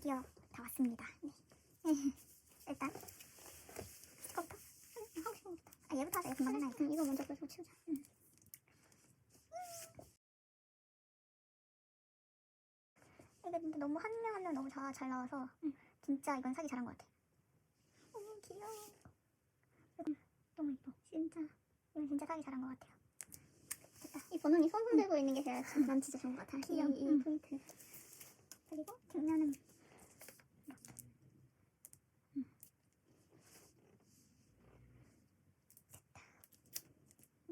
드디어 다 왔습니다. 네. 일단 응, 하고 싶은 것부터. 아 얘부터 하자. 얘 금방 끝나니까. 이거 먼저 그래서 치우자. 이게 근데 너무 한 명 한 명 너무 다 잘 나와서 진짜 이건 사기 잘한 것 같아. 너무 귀여워. 너무 이뻐. 진짜. 이건 진짜 사기 잘한 것 같아요. 됐다. 이 번호니 손 흔들고 있는 게 제일 난 진짜 좋은 것 같아. 귀여워. 이, 이 응. 포인트. 그리고 뒷면은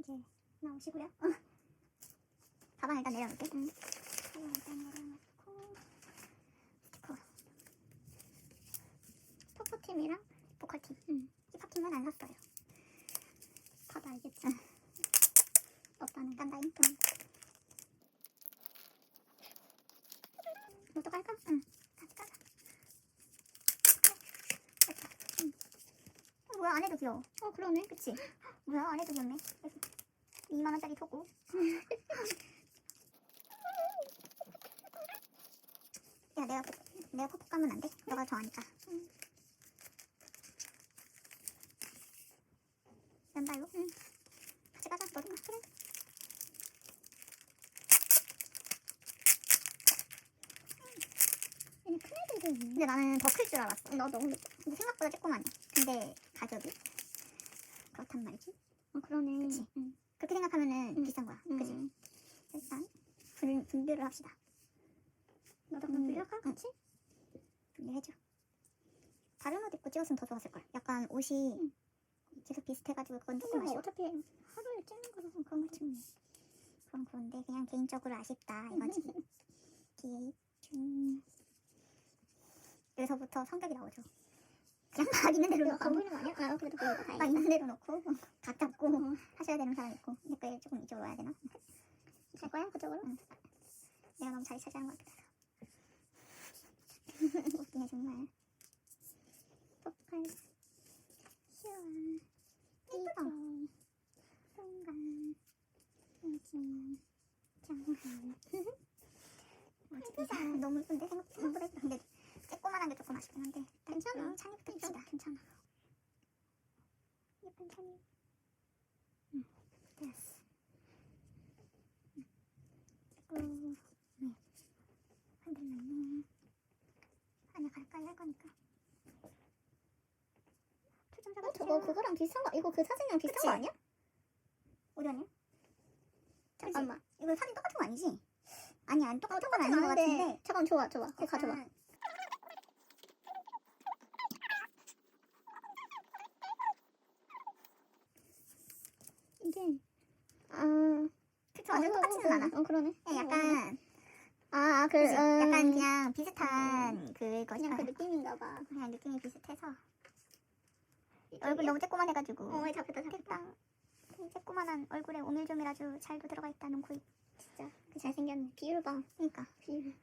이제 나오시고요. 가방 일단 내려놓을게. 응. 가방 일단 내려놓고 스티커 토포팀이랑 보컬팀. 응. 힙합팀은 안 샀어요. 봐도 알겠지. 없다는 깐다잉. 응. 이것도 깔까? 응. 응. 어, 뭐야 안 해도 귀여워. 어 그러네. 그치? 뭐야 안 해도 귀엽네. 그래서 2만 원짜리 토고. 야 내가 내가 콕콕 가면 안 돼? 너가 좋아하니까. 연다 이거? 응. 같이 가자. 너도 가. 그래. 얘네 큰 애들도 있네. 근데 나는 더 클 줄 알았어. 나도 근데 근데 생각보다 조그만해. 근데 가격이 그렇단 말이지. 어 그러네. 그치? 응. 그렇게 생각하면은 응. 비싼 거야. 응. 그치? 일단 분, 분류를 합시다. 나도 그럼 분류할까? 응. 분류해줘. 다른 옷 입고 찍었으면 더 좋았을 걸. 약간 옷이 계속 비슷해가지고 그건 조금 근데 아쉬워. 어차피 하루에 찍는 거라서 그런 걸 찍네. 그럼 그런데 그냥 개인적으로 아쉽다 이거지. 기준 여기서부터 성격이 나오죠. 그냥 막 있는 대로 안 보이는 거 아니야? 아 그래도 보이고 막 다행이다. 있는 대로 놓고 각 잡고 하셔야 되는 사람 있고 내 거에 조금 이쪽으로 와야 되나? 갈 거야 그쪽으로? 응. 내가 너무 자리 차지하는 것 같아서 웃기네 정말 폭발. 시원 이쁘다 순간 웃음 장한 뭐지? 너무 예쁜데 생각보다 근데 조그만한 게 조금 아쉽긴 한데 괜찮아. 음, 찬이부터 봅시다 괜찮아. 예쁜 찬이 응 됐어 응. 그리고 네 흔들면 안에 가까이 할 거니까 초점 어 잡아주세요 저거 그거랑 비슷한 거 이거 그 사진이랑 비슷한 그치? 거 아니야? 어디 아니야? 잠깐만. 이거 사진 똑같은 거 아니지? 아니 안 똑같은 건 아닌 것 아는데. 같은데 잠깐 줘봐 줘봐. 그거 가져봐. 이게 아 그쵸 완전 똑같지는 않아 어 그러네. 네, 약간 아그 그치? 음, 약간 그냥 비슷한 그거지 그냥 그 느낌인가 봐. 그냥 느낌이 비슷해서 얼굴 너무 쬐꼬만 해가지고 어 잡혔다 잡혔다. 쬐꼬만한 얼굴에 오밀조밀 아주 잘도 들어가 있다는 구입 진짜 그 잘생겼네. 비율 봐. 그니까 비율.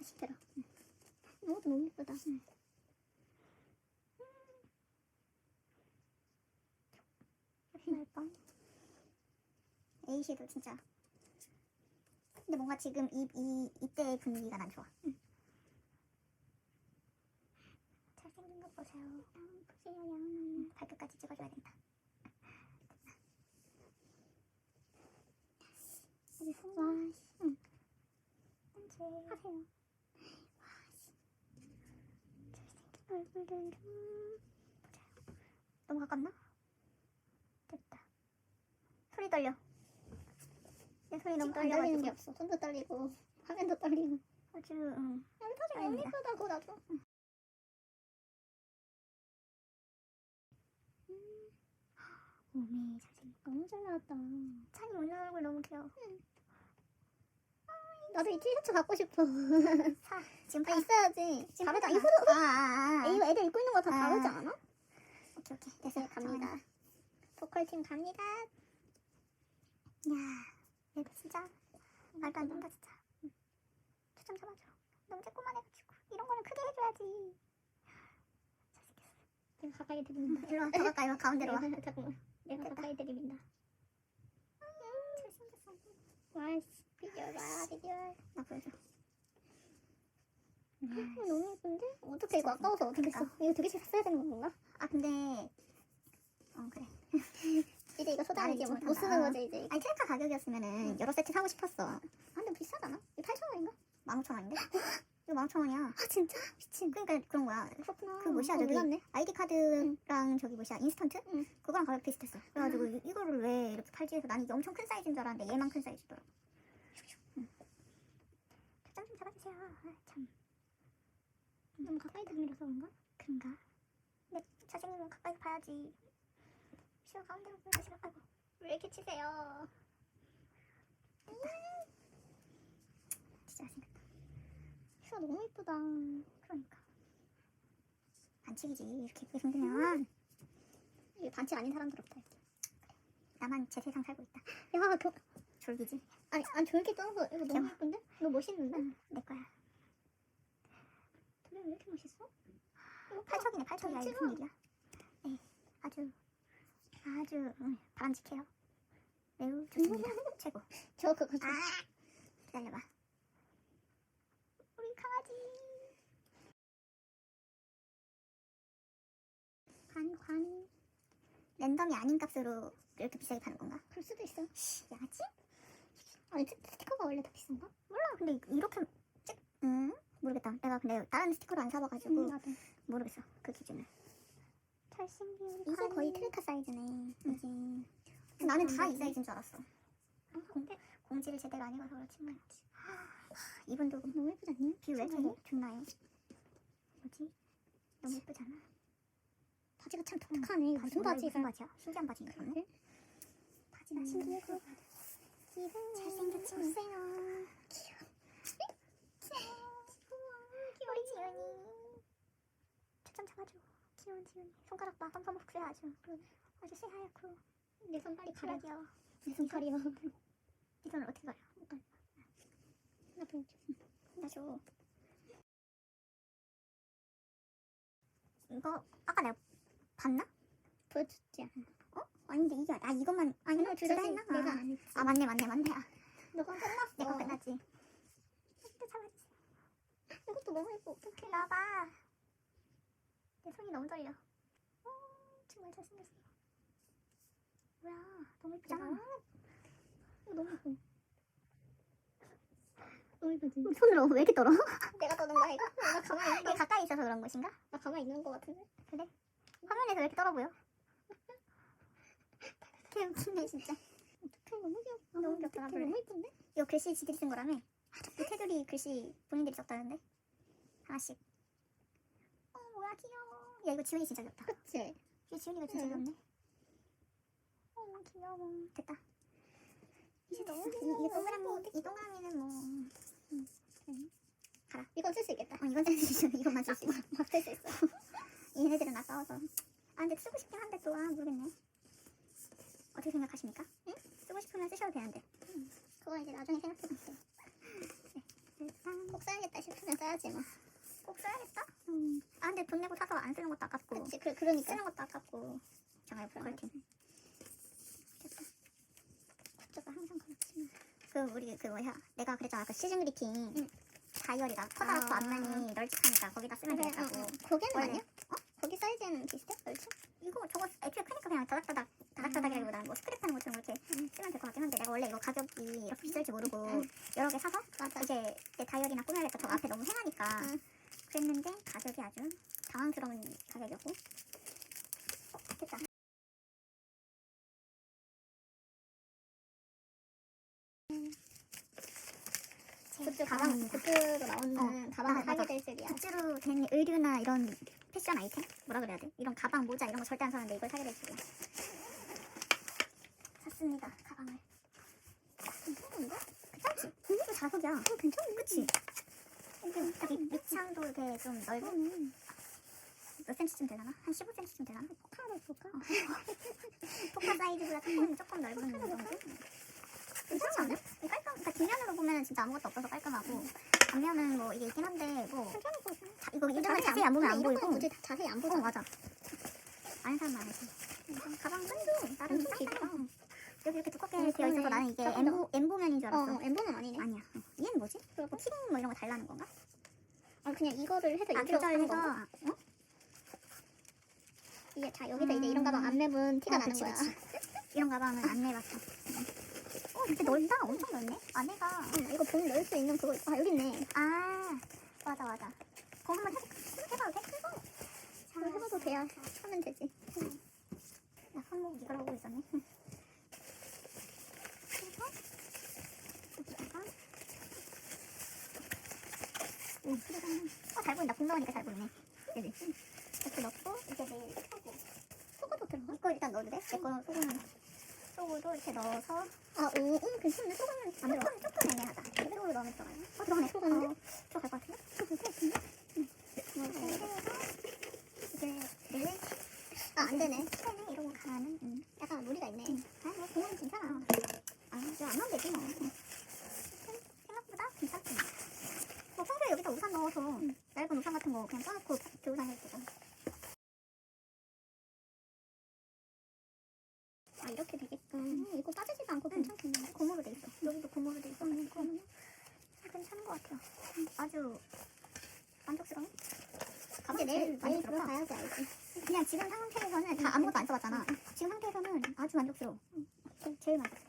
시들어. 이것도 너무 예쁘다. 날 뻔. A씨도 진짜. 근데 뭔가 지금 이, 이, 이때의 분위기가 난 좋아. 잘생긴 거 보세요. 보세요. 발끝까지 찍어줘야 된다. 와, 응. 이제 하세요. 잘생긴 얼굴을 좀. 너무 가깝나? 됐다. 소리 떨려. 내 소리 너무 너무 떨리는 떨려가지고. 게 없어. 손도 떨리고 화면도 떨리고. 아주 응. 사진 너무. 예쁘다고 나도. 오메 잘생긴. 너무 잘 나왔다. 찬이 오늘 얼굴 너무 귀여워. 나도 이 티셔츠 갖고 싶어. 사. 지금 아 파. 있어야지. 지금 다르다. 이거 아, 아, 아. 이거 애들 입고 있는 거다 아. 다르지 않아? 오케이 오케이. 됐어. 네, 갑니다. 보컬 팀 갑니다. 야, 얘들 진짜 말도 안 된다 진짜. 응. 초점 잡아줘. 너무 쬐꼬만 해가지고. 이런 거는 크게 해줘야지. 잘생겼어. 지금 가까이 들이민다. 일로 와더 가까이 와. 가운데로 와. 내가, 잠깐만. 내가 됐다. 가까이 들이민다. 음, 잘생겼어. 와씨. 비주얼 와 비주얼 나 보여줘. 음, 음, 너무 예쁜데? 어떻게 이거 아까워서 어떻게 했어? 아, 이거 두 개씩 샀어야 되는 건가? 아 근데. 어 그래. 이제 이거 소장이지 나는 못 이거 쓰는 다- 거지 이제. 아니 트레카 가격이었으면은 여러 세트 사고 싶었어 아 근데 비싸잖아. 이거 8,000원인가? 15,000원인데? 이거 15,000원이야 아 진짜? 미친. 그러니까 그런 거야 그렇구나. 그 뭐시야, 어, 저기. 몰랐네. 아이디 카드랑 저기 뭐시야 인스턴트? 응. 그거랑 가격 비슷했어 그래가지고 이- 이거를 왜 이렇게 팔지 해서 난 이게 엄청 큰 사이즈인 줄 알았는데 얘만 큰 사이즈더라고 응. 초점 좀 잡아주세요 아, 참 너무 가까이 들밀어서 그런가? 그런가? 내 자생님은 가까이 봐야지 시어 가운데로 시어 아이고 왜 이렇게 치세요? 진짜 잘생겼다 슈가 너무 예쁘다. 그러니까 반칙이지 이렇게 예쁘게 생기면 이게 반칙 아닌 사람들 없다. 이렇게. 나만 제 세상 살고 있다 야, 겨, 졸기지? 아니, 안 졸게 떠서 이거 너무 귀여워. 예쁜데? 너 멋있는데? 응, 내 거야 둘이 왜 이렇게 멋있어? 팔척이네 팔척이야 이거 무슨 일이야 네 아주 아주 응, 바람직해요 매우 좋습니다 최고 저 그거 좀. 아 기다려봐 우리 강아지 관, 관. 랜덤이 아닌 값으로 이렇게 비싸게 파는 건가? 그럴 수도 있어. 씨, 양아치? 아니, 스- 스티커가 원래 더 비싼가? 몰라 근데 이렇게 찍 음? 모르겠다 내가 근데 다른 스티커를 안 사봐가지고 응, 나도. 모르겠어 그 기준을 잘생긴 이게. 거의 트레카 사이즈네 음, 나는 다이 음. 사이즈인 줄 알았어 아, 공대, 공지를 제대로 안 읽어서 그렇지 뭐 이분도 너무 예쁘지 않니? 뷰왜 진짜로? 저기 좋나요? 뭐지? 너무 예쁘잖아 바지가 참 독특하네. 이거 무슨 바지가? 무슨 바지야? 신기한 바지인가 바지가 음. 신기해 잘생겼지 보세요. 우리 지연이 초점 잡아줘 귀여운 지연이 손가락 봐 펌펌 흡수해 아주 아주 새하얗고 내 손발이 가려. 가려 귀여워 내손 가려. 네 손을 어떻게 가려 나 보여줘. 나줘 이거 아까 내가 봤나? 보여줬지 않아? 어? 아닌데 이게 아 이것만 아니 이거 둘다 했나? 내가 안 했지. 아 맞네 맞네 맞네 아, 너가 끝났어. 내가 끝났지 또 잡아주세요 이것도 너무 예뻐. 어떡해. 나봐 내 손이 너무 떨려 어, 정말 잘생겼어 뭐야 너무 예쁘잖아 이거 너무 예뻐. 너무 예쁘지? 우리 손으로 왜 이렇게 떨어? 내가 떠는 거야 이거? 나 가만히 있는 거. 가까이 있어서 그런 것인가? 나 가만히 있는 거 같은데? 화면에서 왜 이렇게 떨어 보여? 개 웃기네 진짜 어떡해 너무 귀엽다. 너무 귀엽다, 어떡해, 그래. 너무 예쁜데? 이거 글씨 지들이 쓴 거라며? 이 테두리 글씨 본인들이 썼다는데? 하나씩 어 뭐야 귀여워 야 이거 지훈이 진짜 귀엽다 그치? 이거 지훈이가 진짜 응. 귀엽네 어 귀여워 됐다 이제 너무 됐어 이, 귀여워. 이게 동그라미 이 동그라미는 뭐 이건 쓸 수 있겠다. 어, 이건 쓸수 있어 이것만 쓸 수 있어 막쓸 수 있어. 얘네들은 아까워서 아 근데 쓰고 싶긴 한데 또 아 모르겠네 어떻게 생각하십니까? 응? 쓰고 싶으면 쓰셔도 되는데 그건 이제 나중에 생각해볼게. 일단 꼭 써야겠다 싶으면 써야지 뭐. 꼭 써야겠다 음. 아 근데 돈 내고 사서 안 쓰는 것도 아깝고 그치? 그, 그러니까. 쓰는 것도 아깝고 잠깐 보컬팀 굿즈가 항상 그렇지. 그 우리 그 뭐야 내가 그랬잖아 그 시즌 그리팅 응. 다이어리가 커다랗고 아. 앞면이 널찍하니까 거기다 쓰면 그래, 되겠다고 응, 응. 거기는 원래. 아니야? 어? 거기 사이즈는 비슷해? 그렇지? 이거 저거 애초에 크니까 그냥 다닥다닥 다닥다닥이라기보다는 뭐 스크랩 하는 것처럼 이렇게 쓰면 될 것 같긴 한데 내가 원래 이거 가격이 이렇게 비쌀지 모르고 응. 여러 개 사서 맞아. 이제 내 다이어리나 꾸며야겠다 저 앞에 너무 행하니까 응. 그랬는데 가격이 아주 당황스러운 가격이었고 어, 됐다 굿즈 가방 굿즈로 나오는 어, 가방을 사게. 될 줄이야. 굿즈로 된 의류나 이런 패션 아이템? 뭐라 그래야 돼? 이런 가방, 모자 이런 거 절대 안 사는데 이걸 사게 될 줄이야 샀습니다 가방을 괜찮은데? 괜찮지? 이거 자석이야 어, 괜찮네. 그치? 밑창도 되게 좀 음. 몇 센치쯤 되려나? 한 15cm쯤 되려나? 포카를 볼까? 포카 사이즈보다 조금 조금 넓은 정도? 괜찮지 않아? 이 깔끔, 그러니까 뒷면으로 보면 진짜 아무것도 없어서 깔끔하고 앞면은 뭐 이게 있긴 한데 뭐. 자, 이거 일단은 자세히 안 보면 안 보이고 굳이 다- 자세히 안어 보잖아. 맞아 아는 사람 많아지 가방 끈도 나름 짱짱해 여기 이렇게 두껍게 어, 되어 있어서 그러네. 나는 이게 조금 엠보, 엠보면인 줄 어, 알았어 어, 엠보는 아니네. 아니야 어. 얘는 뭐지? 그리고 뭐 키링 뭐 이런 거 달라는 건가? 어, 그냥 이거를 해서 아, 여기로 하는 조절해서 거. 어? 이게 다 여기서 이제 이런 가방 안 매면 티가 어, 나는 그치, 거야. 그치. 이런 가방은 안 내봤어. 어, 근데 넓다. 엄청 넓네. 안에가. 응, 이거 돈 넣을 수 있는 그거 있- 아 여기 있네. 아, 맞아, 맞아. 그거 한번 해볼까? 해봐도 돼? 해봐. 그거 해봐도 돼야 하면 되지. 야, 손목 이걸 하고 있었네. 응. 그래서 여기다가 어, 잘 보인다. 공나오니까 잘 보이네. 그지? 응. 이렇게 넣고 이제 내일 하고 속어도 들어가? 이거 일단 넣어도 돼? 내거 소금은 소금도 이렇게 넣어서 아, 오, 오, 괜찮네. 속으면 안 들어가. 조금 조금 애매하다. 그대로 넣으면 들어가요. 어, 들어가네. 들어가는데? 어, 들어갈 것 같은데? 들어갈 것 같은데? 이렇게 해서 이제 내일 아, 안 되네. 시간에 이러고 가는 응. 약간 무리가 있네. 아, 뭐 그냥 괜찮아. 아, 이제 안 하면 되지 뭐. 응. 생각보다 괜찮지. 여기다 우산 넣어서 얇은 우산 같은 거 그냥 써놓고 들고 다녀도 되고. 아, 이렇게 되게끔. 음, 이거 빠지지도 않고 괜찮겠네. 고무로 돼 있어. 여기도 고무로 돼 있어. 음, 고무. 괜찮은 것 같아요. 음, 아주 만족스러운? 이제 내일, 내일 만족스럽다. 들어 가야지 알지. 그냥 지금 상태에서는 다 아무것도 안 써봤잖아. 지금 상태에서는 아주 만족스러워. 응, 제일, 만족스러워.